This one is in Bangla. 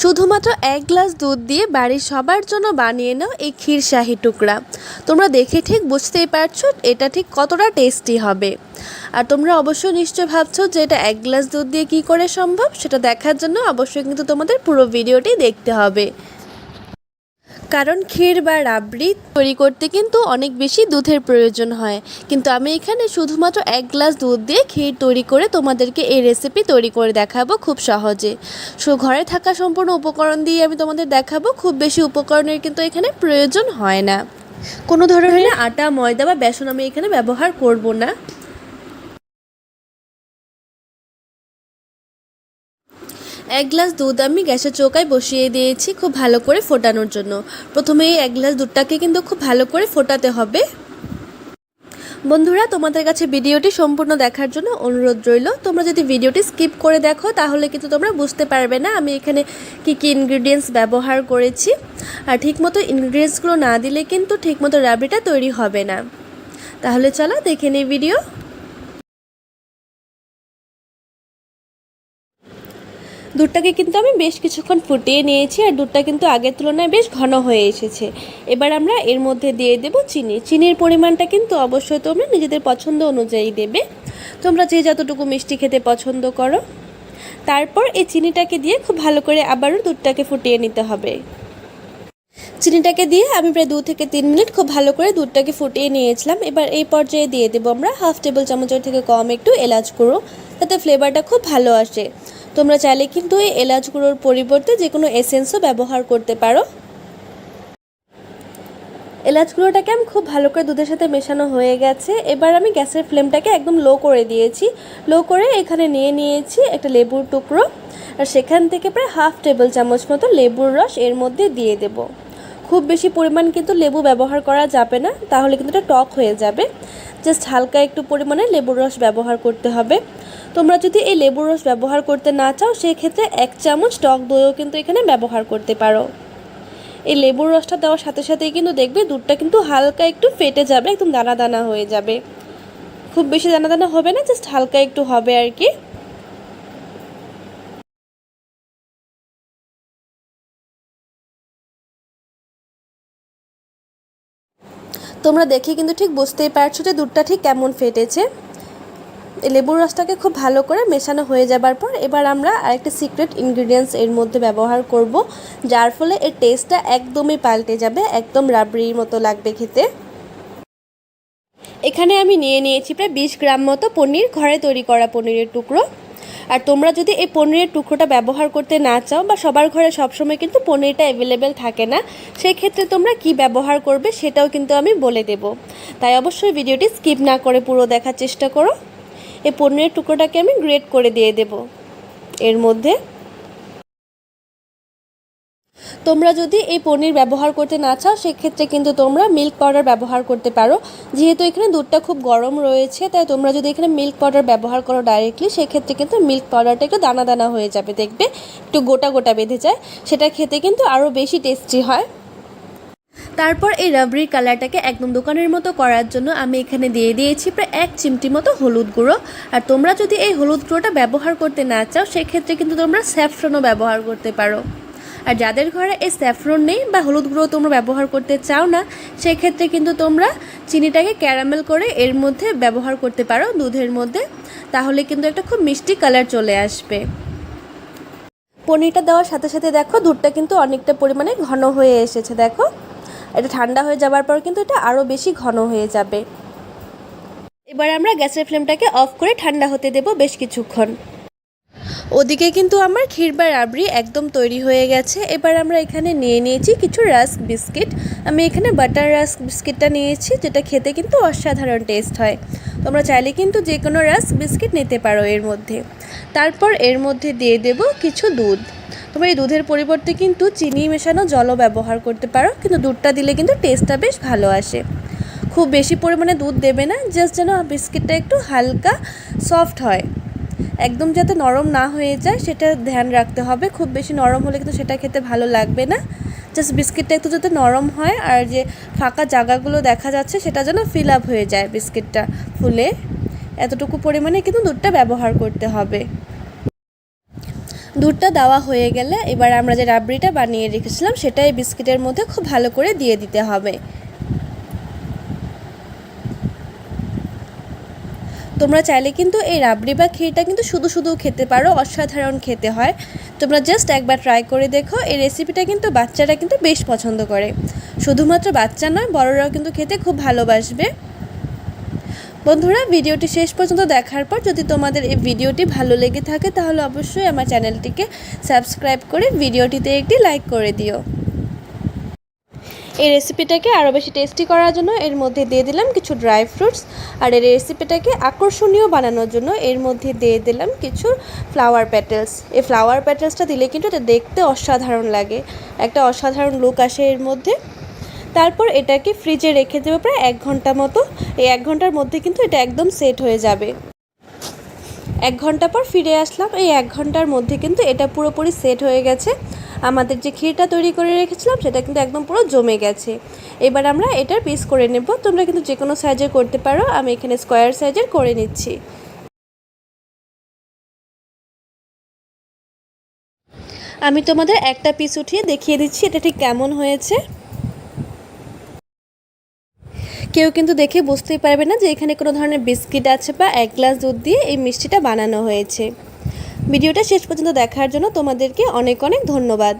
শুধুমাত্র এক গ্লাস দুধ দিয়ে বাড়ির সবার জন্য বানিয়ে নাও এই ক্ষীর শাহি টুকরা। তোমরা দেখে ঠিক বুঝতেই পারছ এটা ঠিক কতটা টেস্টি হবে। আর তোমরা অবশ্যই নিশ্চয় ভাবছ যে এটা এক গ্লাস দুধ দিয়ে কি করে সম্ভব? সেটা দেখার জন্য অবশ্যই কিন্তু তোমাদের পুরো ভিডিওটি দেখতে হবে। কারণ ক্ষীর বা রাবড়ি তৈরি করতে কিন্তু অনেক বেশি দুধের প্রয়োজন হয়। কিন্তু আমি এখানে শুধুমাত্র এক গ্লাস দুধ দিয়ে ক্ষীর তৈরি করে তোমাদেরকে এই রেসিপি তৈরি করে দেখাবো খুব সহজে। সো, ঘরে থাকা সম্পূর্ণ উপকরণ দিয়ে আমি তোমাদের দেখাবো, খুব বেশি উপকরণের কিন্তু এখানে প্রয়োজন হয় না। কোনো ধরনের আটা, ময়দা বা বেসন আমি এখানে ব্যবহার করব না। এক গ্লাস দুধ আমি গ্যাসের চৌকায় বসিয়ে দিয়েছি খুব ভালো করে ফোটানোর জন্য। প্রথমে এই এক গ্লাস দুধটাকে কিন্তু খুব ভালো করে ফোটাতে হবে। বন্ধুরা, তোমাদের কাছে ভিডিওটি সম্পূর্ণ দেখার জন্য অনুরোধ রইল। তোমরা যদি ভিডিওটি স্কিপ করে দেখো, তাহলে কিন্তু তোমরা বুঝতে পারবে না আমি এখানে কি কি ইনগ্রিডিয়েন্টস ব্যবহার করেছি। আর ঠিকমতো ইনগ্রিডিয়েন্টসগুলো না দিলে কিন্তু ঠিকমতো রাবড়িটা তৈরি হবে না। তাহলে চলো দেখে নিই ভিডিও। দুধটাকে কিন্তু আমি বেশ কিছুক্ষণ ফুটিয়ে নিয়েছি আর দুধটা কিন্তু আগের তুলনায় বেশ ঘন হয়ে এসেছে। এবার আমরা এর মধ্যে দিয়ে দেব চিনি। চিনির পরিমাণটা কিন্তু অবশ্যই তোমরা নিজেদের পছন্দ অনুযায়ী দেবে। তোমরা যে যতটুকু মিষ্টি খেতে পছন্দ করো। তারপর এই চিনিটাকে দিয়ে খুব ভালো করে আবারও দুধটাকে ফুটিয়ে নিতে হবে। চিনিটাকে দিয়ে আমি প্রায় দু থেকে তিন মিনিট খুব ভালো করে দুধটাকে ফুটিয়ে নিয়েছিলাম। এবার এই পর্যায়ে দিয়ে দেবো আমরা হাফ টেবিল চামচের থেকে কম একটু এলাচ গুঁড়ো। তাতে ফ্লেভারটা খুব ভালো আসে। তোমরা চাইলে কিন্তু এই এলাচ গুঁড়োর পরিবর্তে যে কোনো এসেন্সও ব্যবহার করতে পারো। এলাচ গুঁড়োটাকে আমি খুব ভালো করে দুধের সাথে মেশানো হয়ে গেছে। এবার আমি গ্যাসের ফ্লেমটাকে একদম লো করে দিয়েছি। লো করে এখানে নিয়ে নিয়েছি একটা লেবুর টুকরো। আর সেখান থেকে প্রায় হাফ টেবিল চামচ মতো লেবুর রস এর মধ্যে দিয়ে দেব। খুব বেশি পরিমাণ কিন্তু লেবু ব্যবহার করা যাবে না, তাহলে কিন্তু এটা টক হয়ে যাবে। জাস্ট হালকা একটু পরিমাণে লেবুর রস ব্যবহার করতে হবে। তোমরা যদি এই লেবুর রস ব্যবহার করতে না চাও, সেক্ষেত্রে এক চামচ টক দইও কিন্তু এখানে ব্যবহার করতে পারো। এই লেবুর রসটা দেওয়ার সাথে সাথেই কিন্তু দেখবে দুধটা কিন্তু হালকা একটু ফেটে যাবে, একদম দানা দানা হয়ে যাবে। খুব বেশি দানা দানা হবে না, জাস্ট হালকা একটু হবে আর কি। তোমরা দেখে কিন্তু ঠিক বুঝতেই পারছ যে দুধটা ঠিক কেমন ফেটেছে। লেবুর রসটাকে খুব ভালো করে মেশানো হয়ে যাবার পর এবার আমরা আরেকটা সিক্রেট ইনগ্রিডিয়েন্টস এর মধ্যে ব্যবহার করব, যার ফলে এর টেস্টটা একদমই পাল্টে যাবে, একদম রাবড়ির মতো লাগবে খেতে। এখানে আমি নিয়ে নিয়েছি প্রায় বিশ গ্রাম মতো পনির, ঘরে তৈরি করা পনিরের টুকরো। আর তোমরা যদি এই পনিরের টুকরোটা ব্যবহার করতে না চাও বা সবার ঘরে সবসময় কিন্তু পনিরটা অ্যাভেলেবেল থাকে না সেই ক্ষেত্রে তোমরা কি ব্যবহার করবে সেটাও কিন্তু আমি বলে দেব। তাই অবশ্যই ভিডিওটি স্কিপ না করে পুরো দেখার চেষ্টা করো। এই পনিরের টুকরোটাকে আমি গ্রেট করে দিয়ে দেব। এর মধ্যে তোমরা যদি এই পনির ব্যবহার করতে না চাও, সেক্ষেত্রে কিন্তু তোমরা মিল্ক পাউডার ব্যবহার করতে পারো। যেহেতু এখানে দুধটা খুব গরম রয়েছে, তাই তোমরা যদি এখানে মিল্ক পাউডার ব্যবহার করো ডাইরেক্টলি সেক্ষেত্রে কিন্তু মিল্ক পাউডারটা একটু দানা দানা হয়ে যাবে, দেখবে? একটু গোটা গোটা বেঁধে যায়। সেটা খেতে কিন্তু আরও বেশি টেস্টি হয়। তারপর এই রাবড়ির কালারটাকে একদম দোকানের মতো করার জন্য আমি এখানে দিয়ে দিয়েছি প্রায় এক চিমটি মতো হলুদ গুঁড়ো। আর তোমরা যদি এই হলুদ গুঁড়োটা ব্যবহার করতে না চাও, সেক্ষেত্রে কিন্তু তোমরা স্যাফরনও ব্যবহার করতে পারো। আর যাদের ঘরে এই স্যাফরন নেই বা হলুদ গুঁড়ো তোমরা ব্যবহার করতে চাও না, সেক্ষেত্রে কিন্তু তোমরা চিনিটাকে ক্যারামেল করে এর মধ্যে ব্যবহার করতে পারো দুধের মধ্যে। তাহলে কিন্তু একটা খুব মিষ্টি কালার চলে আসবে। পনিরটা দেওয়ার সাথে সাথে দেখো দুধটা কিন্তু অনেকটা পরিমাণে ঘন হয়ে এসেছে, দেখো। এটা ঠান্ডা হয়ে যাবার পর কিন্তু এটা আরও বেশি ঘন হয়ে যাবে। এবার আমরা গ্যাসের ফ্লেমটাকে অফ করে ঠান্ডা হতে দেব বেশ কিছুক্ষণ। ওদিকে কিন্তু আমার ক্ষীর বা রাবড়ি একদম তৈরি হয়ে গেছে। এবার আমরা এখানে নিয়ে নিয়েছি কিছু রাস্ক বিস্কিট। আমি এখানে বাটার রাস্ক বিস্কিটটা নিয়েছি, যেটা খেতে কিন্তু অসাধারণ টেস্ট হয়। তোমরা চাইলে কিন্তু যে কোনো রাস্ক বিস্কিট নিতে পারো এর মধ্যে। তারপর এর মধ্যে দিয়ে দেব কিছু দুধ। তোমরা এই দুধের পরিবর্তে কিন্তু চিনি মেশানো জলও ব্যবহার করতে পারো, কিন্তু দুধটা দিলে কিন্তু টেস্টটা বেশ ভালো আসে। খুব বেশি পরিমাণে দুধ দেবে না, জাস্ট যেন বিস্কিটটা একটু হালকা, সফট হয়। একদম যাতে নরম না হয়ে যায়, সেটা ধ্যান রাখতে হবে। খুব বেশি নরম হলে কিন্তু সেটা খেতে ভালো লাগবে না। জাস্ট বিস্কিটটা একটু যাতে নরম হয়, আর যে ফাঁকা জায়গাগুলো দেখা যাচ্ছে, সেটা যেন ফিল আপ হয়ে যায় বিস্কিটটা ফুলে। এতটুকু পরিমাণে কিন্তু দুধটা ব্যবহার করতে হবে। দুধটা দেওয়া হয়ে গেলে এবার আমরা যে রাবড়িটা বানিয়ে রেখেছিলাম সেটা এই বিস্কিটের মধ্যে খুব ভালো করে দিয়ে দিতে হবে। তোমরা চাইলে কিন্তু এই রাবড়ি বা ক্ষীরটা কিন্তু শুধু শুধু খেতে পারো, অসাধারণ খেতে হয়। তোমরা জাস্ট একবার ট্রাই করে দেখো, এই রেসিপিটা কিন্তু বাচ্চারা কিন্তু বেশ পছন্দ করে। শুধুমাত্র বাচ্চা নয়, বড়রাও কিন্তু খেতে খুব ভালোবাসবে। বন্ধুরা, ভিডিওটি শেষ পর্যন্ত দেখার পর যদি তোমাদের এই ভিডিওটি ভালো লেগে থাকে, তাহলে অবশ্যই আমার চ্যানেলটিকে সাবস্ক্রাইব করে ভিডিওটিতে একটি লাইক করে দিও। এই রেসিপিটাকে আরও বেশি টেস্টি করার জন্য এর মধ্যে দিয়ে দিলাম কিছু ড্রাই ফ্রুটস আর এই রেসিপিটাকে আকর্ষণীয় বানানোর জন্য এর মধ্যে দিয়ে দিলাম কিছু ফ্লাওয়ার প্যাটেলস এই ফ্লাওয়ার প্যাটেলসটা দিলে কিন্তু এটা দেখতে অসাধারণ লাগে। একটা অসাধারণ লুক আসে এর মধ্যে। তারপর এটাকে ফ্রিজে রেখে দেবো প্রায় এক ঘণ্টা মতো। এই এক ঘণ্টার মধ্যে কিন্তু এটা একদম সেট হয়ে যাবে। এক ঘণ্টা পর ফিরে আসলাম। এই এক ঘণ্টার মধ্যে কিন্তু এটা পুরোপুরি সেট হয়ে গেছে। আমাদের যে ক্ষীরটা তৈরি করে রেখেছিলাম, সেটা কিন্তু একদম পুরো জমে গেছে। এবার আমরা এটার পিস করে নেব। তোমরা কিন্তু যে কোনো সাইজের করতে পারো। আমি এখানে স্কোয়ার সাইজের করে নিচ্ছি। আমি তোমাদের একটা পিস উঠিয়ে দেখিয়ে দিচ্ছি, এটা ঠিক কেমন হয়েছে। কেউ কিন্তু দেখে বুঝতেই পারবে না যে এখানে কোনো ধরনের বিস্কিট আছে বা এক গ্লাস দুধ দিয়ে এই মিষ্টিটা বানানো হয়েছে। ভিডিওটা শেষ পর্যন্ত দেখার জন্য তোমাদেরকে অনেক অনেক ধন্যবাদ।